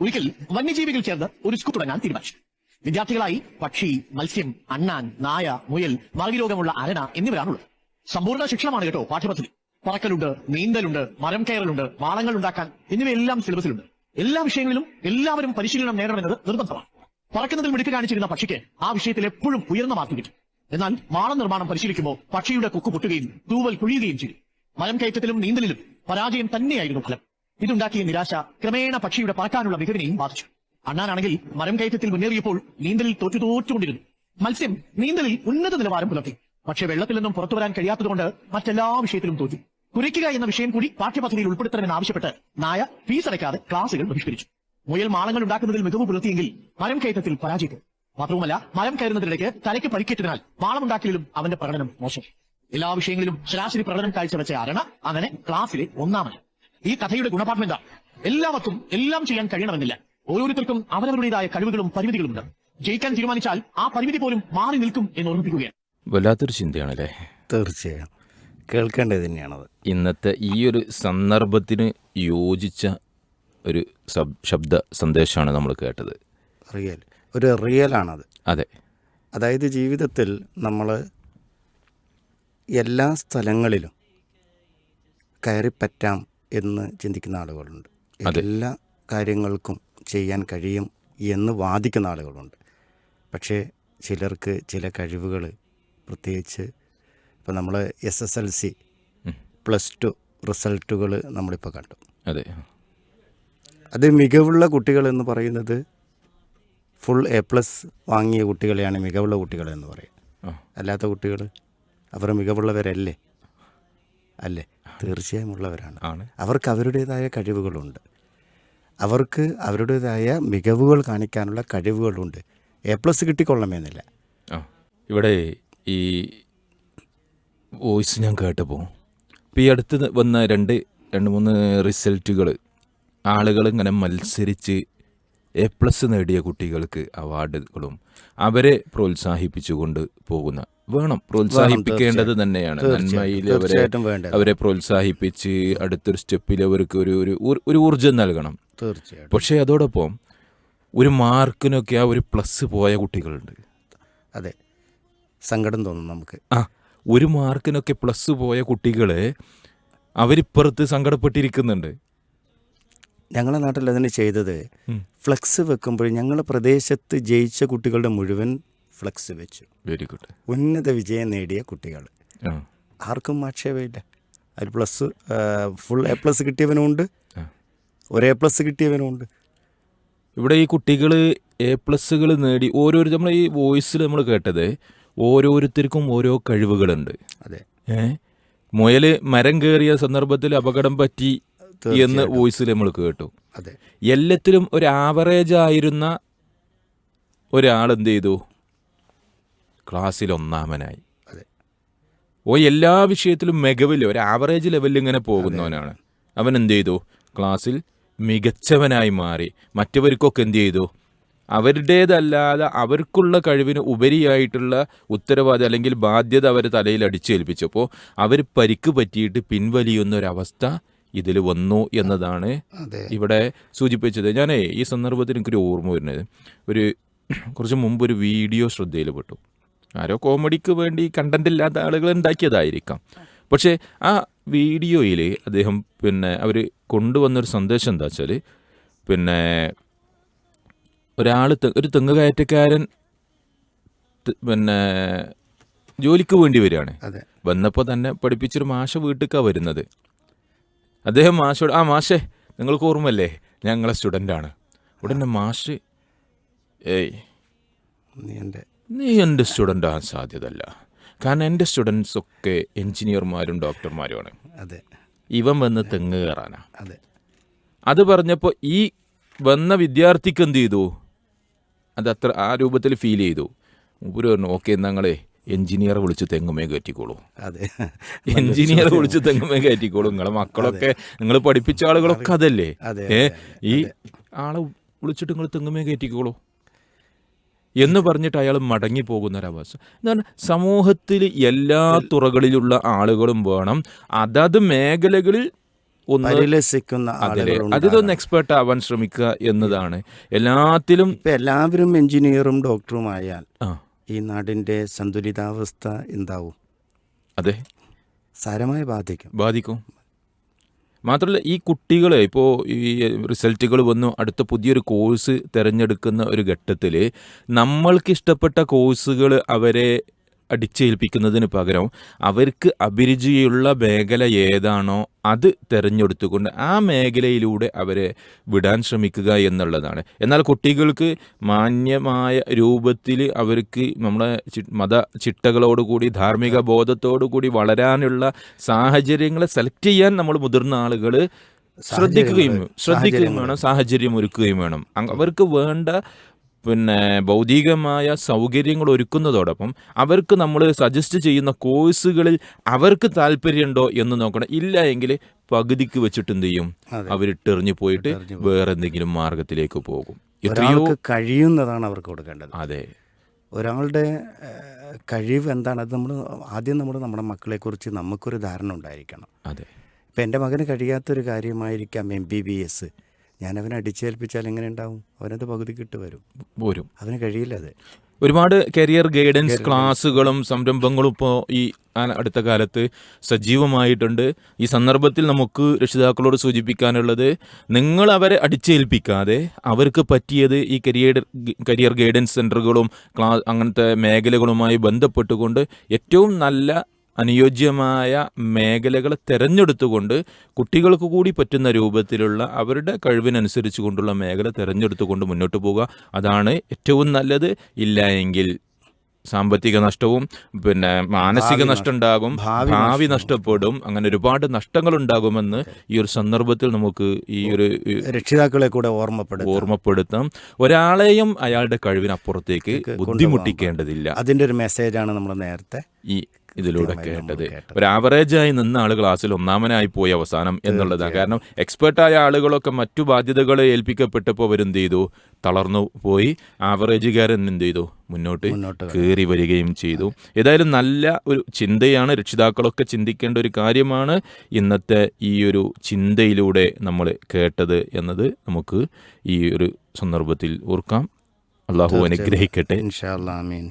ഒരിക്കൽ വന്യജീവികൾ ചേർന്ന് ഒരു സ്കൂൾ തുടങ്ങാൻ തീരുമാനിച്ചു. വിദ്യാർത്ഥികളായി പക്ഷി മത്സ്യം അണ്ണാൻ നായ മുയൽ മാർഗരോഗമുള്ള അരണ എന്നിവരാണുള്ളത്. സമ്പൂർണ ശിക്ഷണമാണ് കേട്ടോ പാഠ്യപദ്ധതി. പറക്കലുണ്ട് നീന്തലുണ്ട് മരം കയറലുണ്ട് വാളങ്ങൾ ഉണ്ടാക്കാൻ എന്നിവയെല്ലാം സിലബസിലുണ്ട്. എല്ലാ വിഷയങ്ങളിലും എല്ലാവരും പരിശീലനം നേടണമെന്നത് നിർബന്ധമാണ്. പറക്കുന്നതിൽ മിടുക്ക് കാണിച്ചിരുന്ന പക്ഷിക്ക് ആ വിഷയത്തിൽ എപ്പോഴും ഉയർന്ന മാർക്ക് കിട്ടും. എന്നാൽ മാളം നിർമ്മാണം പരിശീലിക്കുമ്പോൾ പക്ഷിയുടെ കൊക്ക് പൊട്ടുകയും തൂവൽ കുഴിയുകയും ചെയ്തു മരം കയറ്റത്തിലും നീന്തലിലും പരാജയം തന്നെയായിരുന്നു ഫലം. ഇതുണ്ടാക്കിയ നിരാശ ക്രമേണ പക്ഷിയുടെ പറക്കാനുള്ള മികവിനെയും ബാധിച്ചു. അണ്ണാനാണെങ്കിൽ മരം കയറ്റത്തിൽ മുന്നേറിയപ്പോൾ നീന്തലിൽ തോറ്റു തോറ്റുകൊണ്ടിരുന്നു മത്സ്യം നീന്തലിൽ ഉന്നത നിലവാരം പുലർത്തി. പക്ഷെ വെള്ളത്തിൽ നിന്നും പുറത്തു വരാൻ കഴിയാത്തതുകൊണ്ട് മറ്റെല്ലാ വിഷയത്തിലും തോറ്റു. കുരയ്ക്കുക എന്ന വിഷയം കൂടി പാഠ്യപദ്ധതിയിൽ ഉൾപ്പെടുത്തണമെന്ന് ആവശ്യപ്പെട്ട് നായ ഫീസ് അടയ്ക്കാതെ ക്ലാസുകൾ ബഹിഷ്കരിച്ചു. മുയൽ മാളങ്ങൾ ഉണ്ടാക്കുന്നതിൽ മികവ് പുലർത്തിയെങ്കിൽ മരം കയറ്റത്തിൽ പരാജയപ്പെട്ടു. മാത്രവുമല്ല മരം കയറുന്നതിനിടയ്ക്ക് തലയ്ക്ക് പരിക്കേറ്റതിനാൽ മാളമുണ്ടാക്കിയിലും അവന്റെ പ്രകടനം മോശം. എല്ലാ വിഷയങ്ങളിലും ശരാശരി പ്രകടനം കാഴ്ചവെച്ച അരണ അങ്ങനെ ക്ലാസ്സിലെ ഒന്നാമൻ ഈ കഥയുടെ ഗുണപാഠം എന്താ? എല്ലാവർക്കും എല്ലാം ചെയ്യാൻ കഴിയണമെന്നില്ല. ഓരോരുത്തർക്കും അവരവരുടേതായ കഴിവുകളും പരിമിതികളുമുണ്ട്. ജയിക്കാൻ തീരുമാനിച്ചാൽ ആ പരിമിതി പോലും മാറി നിൽക്കും എന്ന് ഓർമ്മിപ്പിക്കുകയാണ്. വല്ലാത്തൊരു ചിന്തയാണല്ലേ? തീർച്ചയായും. കേൾക്കേണ്ടത് തന്നെയാണത്. ഇന്നത്തെ ഈ ഒരു സന്ദർഭത്തിന് യോജിച്ച ഒരു ശബ്ദ സന്ദേശമാണ് നമ്മൾ കേട്ടത്. റിയൽ. ഒരു റിയലാണത്. അതെ. അതായത് ജീവിതത്തിൽ നമ്മൾ എല്ലാ സ്ഥലങ്ങളിലും കയറിപ്പറ്റാം എന്ന് ചിന്തിക്കുന്ന ആളുകളുണ്ട്. എല്ലാ കാര്യങ്ങൾക്കും ചെയ്യാൻ കഴിയും എന്ന് വാദിക്കുന്ന ആളുകളുണ്ട്. പക്ഷേ ചിലർക്ക് ചില കഴിവുകൾ പ്രത്യേകിച്ച് ഇപ്പം നമ്മൾ S S L C plus two റിസൾട്ടുകൾ നമ്മളിപ്പോൾ കണ്ടു. അതെ. അത് മികവുള്ള കുട്ടികൾ എന്ന് പറയുന്നത് ഫുൾ എ പ്ലസ് വാങ്ങിയ കുട്ടികളെയാണ് മികവുള്ള കുട്ടികൾ എന്ന് പറയും അല്ലാത്ത കുട്ടികൾ അവർ മികവുള്ളവരല്ലേ? അല്ലേ? തീർച്ചയായും ഉള്ളവരാണ് അവർക്ക് അവരുടേതായ കഴിവുകളുണ്ട്. അവർക്ക് അവരുടേതായ മികവുകൾ കാണിക്കാനുള്ള കഴിവുകളുണ്ട്. എ പ്ലസ് കിട്ടിക്കൊള്ളണമെന്നില്ല. ആ ഇവിടെ ഈ വോയിസ് ഞാൻ കേട്ടപ്പോൾ ഇപ്പോൾ ഈ അടുത്ത് വന്ന രണ്ട് രണ്ട് മൂന്ന് റിസൾട്ടുകൾ ആളുകൾ ഇങ്ങനെ മത്സരിച്ച് എ പ്ലസ് നേടിയ കുട്ടികൾക്ക് അവാർഡുകളും അവരെ പ്രോത്സാഹിപ്പിച്ചുകൊണ്ട് പോകുന്ന വേണം. പ്രോത്സാഹിപ്പിക്കേണ്ടത് തന്നെയാണ്. നന്മയിൽ അവരെ അവരെ പ്രോത്സാഹിപ്പിച്ച് അടുത്തൊരു സ്റ്റെപ്പിൽ അവർക്ക് ഒരു ഒരു ഊർജം ഊർജം നൽകണം. തീർച്ചയായിട്ടും. പക്ഷേ അതോടൊപ്പം ഒരു മാർക്കിനൊക്കെ ആ ഒരു പ്ലസ് പോയ കുട്ടികളുണ്ട്. അതെ. സങ്കടം തോന്നും നമുക്ക്. ആ ഒരു മാർക്കിനൊക്കെ പ്ലസ് പോയ കുട്ടികളെ അവരിപ്പുറത്ത് സങ്കടപ്പെട്ടിരിക്കുന്നുണ്ട്. ഞങ്ങളുടെ നാട്ടിൽ അതിന് ചെയ്തത്. ഫ്ലക്സ് വെക്കുമ്പോൾ ഞങ്ങളുടെ പ്രദേശത്ത് ജയിച്ച കുട്ടികളുടെ മുഴുവൻ ഫ്ലക്സ് വെച്ചു. വെരി ഗുഡ് ഉന്നത വിജയം നേടിയ കുട്ടികൾ. ആർക്കും ആക്ഷേപമില്ല. അതിൽ പ്ലസ് ഫുൾ എ പ്ലസ് കിട്ടിയവനും ഉണ്ട്. ഒരു എ പ്ലസ് കിട്ടിയവനുമുണ്ട് ഇവിടെ ഈ കുട്ടികൾ എ പ്ലസ്സുകൾ നേടി ഓരോരു നമ്മൾ ഈ വോയിസിൽ നമ്മൾ കേട്ടത് ഓരോരുത്തർക്കും ഓരോ കഴിവുകളുണ്ട്. അതെ. ഏഹ് മുയൽ മരം കയറിയ സന്ദർഭത്തിൽ അപകടം പറ്റി എന്ന് വോയിസിൽ നമ്മൾ കേട്ടു. അതെ. എല്ലാത്തിലും ഒരു ആവറേജ് ആയിരുന്ന ഒരാൾ എന്ത് ചെയ്തു? ക്ലാസ്സിൽ ഒന്നാമനായി. അതെ. ഓ എല്ലാ വിഷയത്തിലും മികവിൽ ഒരു ആവറേജ് ലെവലിൽ ഇങ്ങനെ പോകുന്നവനാണ്. അവൻ എന്ത് ചെയ്തു? ക്ലാസ്സിൽ മികച്ചവനായി മാറി. മറ്റവർക്കൊക്കെ എന്ത് ചെയ്തു? അവരുടേതല്ലാതെ അവർക്കുള്ള കഴിവിന് ഉപരിയായിട്ടുള്ള ഉത്തരവാദി അല്ലെങ്കിൽ ബാധ്യത അവർ തലയിൽ അടിച്ചേൽപ്പിച്ചപ്പോൾ അവർ പരിക്ക് പറ്റിയിട്ട് പിൻവലിയുന്നൊരവസ്ഥ ഇതിൽ വന്നു എന്നതാണ് ഇവിടെ സൂചിപ്പിച്ചത്. ഞാനേ ഈ സന്ദർഭത്തിൽ എനിക്കൊരു ഓർമ്മ വരുന്നത്. ഒരു കുറച്ച് മുമ്പ് ഒരു വീഡിയോ ശ്രദ്ധയിൽപ്പെട്ടു. ആരോ കോമഡിക്ക് വേണ്ടി കണ്ടന്റ് ഇല്ലാത്ത ആളുകൾ ഉണ്ടാക്കിയതായിരിക്കാം. പക്ഷേ ആ വീഡിയോയിൽ അദ്ദേഹം പിന്നെ അവർ കൊണ്ടുവന്നൊരു സന്ദേശം എന്താ വെച്ചാൽ പിന്നെ ഒരാൾ ഒരു തെങ്ങ് കയറ്റക്കാരൻ പിന്നെ ജോലിക്ക് വേണ്ടി വരികയാണ്. വന്നപ്പോൾ തന്നെ പഠിപ്പിച്ചൊരു മാഷ വീട്ടിലേക്കാണ് വരുന്നത്. അദ്ദേഹം മാഷോട് ആ മാഷേ നിങ്ങൾക്ക് ഓർമ്മല്ലേ ഞങ്ങളെ സ്റ്റുഡന്റാണ് ഉടനെ മാഷ് ഏയ് നീ എന്റെ നീ എന്റെ സ്റ്റുഡന്റ് ആകാൻ സാധ്യതല്ല കാരണം എന്റെ സ്റ്റുഡൻസ് ഒക്കെ എൻജിനീയർമാരും ഡോക്ടർമാരുമാണ് അതെ. ഇവൻ വന്ന് തെങ്ങ് കയറാനാ. അതെ. അത് പറഞ്ഞപ്പോൾ ഈ വന്ന വിദ്യാർത്ഥിക്ക് എന്ത് ചെയ്തു? അത് അത്ര ആ രൂപത്തിൽ ഫീൽ ചെയ്തു. മൂപ്പര് പറഞ്ഞു ഓക്കെ ഞങ്ങളെ എൻജിനീയറെ വിളിച്ച് തെങ്ങുമേ കയറ്റിക്കോളൂ. അതെ. എഞ്ചിനീയർ വിളിച്ച് തെങ്ങുമേ കയറ്റിക്കോളൂ. നിങ്ങളെ മക്കളൊക്കെ നിങ്ങൾ പഠിപ്പിച്ച ആളുകളൊക്കെ അതല്ലേ? ഏ ഈ ആളെ വിളിച്ചിട്ട് നിങ്ങൾ തെങ്ങുമേ കയറ്റിക്കോളൂ. എന്ന് പറഞ്ഞിട്ട് അയാൾ മടങ്ങി പോകുന്ന ഒരവസ്ഥ എന്താണ് സമൂഹത്തിൽ എല്ലാ തുറകളിലുള്ള ആളുകളും വേണം. അതത് മേഖലകളിൽ ഒന്ന് പരിലസിക്കുന്ന അതിലൊന്ന് എക്സ്പേർട്ട് ആവാൻ ശ്രമിക്കുക എന്നതാണ്. എല്ലാത്തിലും എല്ലാവരും എഞ്ചിനീയറും ഡോക്ടറുമായാൽ ആ. ഈ നാടിന്റെ സന്തുലിതാവസ്ഥ എന്താവും? അതെ. സാരമായി ബാധിക്കും ബാധിക്കും. മാത്രമല്ല ഈ കുട്ടികളെ ഇപ്പോൾ ഈ റിസൾട്ടുകൾ വന്നു അടുത്ത പുതിയൊരു കോഴ്സ് തിരഞ്ഞെടുക്കുന്ന ഒരു ഘട്ടത്തിൽ നമ്മൾക്ക് ഇഷ്ടപ്പെട്ട കോഴ്സുകൾ അവരെ അടിച്ചേൽപ്പിക്കുന്നതിന് പകരം അവർക്ക് അഭിരുചിയുള്ള മേഖല ഏതാണോ അത് തിരഞ്ഞെടുത്തുകൊണ്ട് ആ മേഖലയിലൂടെ അവരെ വിടാൻ ശ്രമിക്കുക എന്നുള്ളതാണ്. എന്നാൽ കുട്ടികൾക്ക് മാന്യമായ രൂപത്തിൽ അവർക്ക് നമ്മുടെ മത ചിട്ടകളോടുകൂടി ധാർമ്മിക ബോധത്തോടുകൂടി വളരാനുള്ള സാഹചര്യങ്ങളെ സെലക്ട് ചെയ്യാൻ നമ്മൾ മുതിർന്ന ആളുകൾ ശ്രദ്ധിക്കുകയും ശ്രദ്ധിക്കുകയും വേണം. സാഹചര്യം ഒരുക്കുകയും വേണം അവർക്ക് വേണ്ട പിന്നെ ഭൗതികമായ സൗകര്യങ്ങൾ ഒരുക്കുന്നതോടൊപ്പം അവർക്ക് നമ്മൾ സജസ്റ്റ് ചെയ്യുന്ന കോഴ്സുകളിൽ അവർക്ക് താല്പര്യമുണ്ടോ എന്ന് നോക്കണം. ഇല്ല എങ്കിൽ പകുതിക്ക് വെച്ചിട്ട് എന്ത് ചെയ്യും? അവർ ടെറിഞ്ഞു പോയിട്ട് വേറെ എന്തെങ്കിലും മാർഗത്തിലേക്ക് പോകും. എത്രയോ കഴിയുന്നതാണ് അവർക്ക് കൊടുക്കേണ്ടത്. അതെ. ഒരാളുടെ കഴിവ് എന്താണ്? അത് നമ്മൾ ആദ്യം നമ്മൾ നമ്മുടെ മക്കളെക്കുറിച്ച് നമുക്കൊരു ധാരണ ഉണ്ടായിരിക്കണം. അതെ. ഇപ്പം എന്റെ മകന് കഴിയാത്തൊരു കാര്യമായിരിക്കാം എം ബി ബി എസ് ഞാൻ അവനെ അടിച്ചേൽപ്പിച്ചാൽ എങ്ങനെ ഉണ്ടാവും? അവനത് പകുതി കിട്ട് വരും. വരും. അവന് കഴിയില്ല അത്. ഒരുപാട് കരിയർ ഗൈഡൻസ് ക്ലാസ്സുകളും സംരംഭങ്ങളും ഇപ്പോൾ ഈ അടുത്ത കാലത്ത് സജീവമായിട്ടുണ്ട്. ഈ സന്ദർഭത്തിൽ നമുക്ക് രക്ഷിതാക്കളോട് സൂചിപ്പിക്കാനുള്ളത് നിങ്ങൾ അവരെ അടിച്ചേൽപ്പിക്കാതെ അവർക്ക് പറ്റിയത് ഈ കരിയർ കരിയർ ഗൈഡൻസ് സെന്ററുകളും ക്ലാ അങ്ങനത്തെ മേഖലകളുമായി ബന്ധപ്പെട്ടുകൊണ്ട് ഏറ്റവും നല്ല അനുയോജ്യമായ മേഖലകൾ തിരഞ്ഞെടുത്തുകൊണ്ട് കുട്ടികൾക്ക് കൂടി പറ്റുന്ന രൂപത്തിലുള്ള അവരുടെ കഴിവിനനുസരിച്ച് കൊണ്ടുള്ള മേഖല തിരഞ്ഞെടുത്തുകൊണ്ട് മുന്നോട്ട് പോവുക. അതാണ് ഏറ്റവും നല്ലത്. ഇല്ല എങ്കിൽ സാമ്പത്തിക നഷ്ടവും പിന്നെ മാനസിക നഷ്ടം. ഉണ്ടാകും ഭാവി നഷ്ടപ്പെടും. അങ്ങനെ ഒരുപാട് നഷ്ടങ്ങൾ ഉണ്ടാകുമെന്ന് ഈ ഒരു സന്ദർഭത്തിൽ നമുക്ക് ഈ ഒരു രക്ഷിതാക്കളെ കൂടെ ഓർമ്മപ്പെടുത്തും. ഓർമ്മപ്പെടുത്താം. ഒരാളെയും അയാളുടെ കഴിവിനപ്പുറത്തേക്ക് ബുദ്ധിമുട്ടിക്കേണ്ടതില്ല. അതിന്റെ ഒരു മെസ്സേജാണ് നമ്മൾ നേരത്തെ ഈ ഇതിലൂടെ കേട്ടത്. ഒരു ആവറേജായി നിന്ന ആൾ ക്ലാസ്സിൽ ഒന്നാമനായി പോയി അവസാനം എന്നുള്ളതാണ്. കാരണം എക്സ്പേർട്ടായ ആളുകളൊക്കെ മറ്റു ബാധ്യതകൾ ഏൽപ്പിക്കപ്പെട്ടപ്പോൾ അവരെന്ത് ചെയ്തു? തളർന്നു പോയി. ആവറേജുകാരൻ എന്ത് ചെയ്തു? മുന്നോട്ട് കയറി വരികയും ചെയ്തു. ഏതായാലും നല്ല ഒരു ചിന്തയാണ് രക്ഷിതാക്കളൊക്കെ ചിന്തിക്കേണ്ട ഒരു കാര്യമാണ് ഇന്നത്തെ ഈ ഒരു ചിന്തയിലൂടെ നമ്മൾ കേട്ടത് എന്നത് നമുക്ക് ഈ ഒരു സന്ദർഭത്തിൽ ഓർക്കാം. അള്ളാഹു അനുഗ്രഹിക്കട്ടെ. ഇൻഷാ അല്ലാ, ആമീൻ.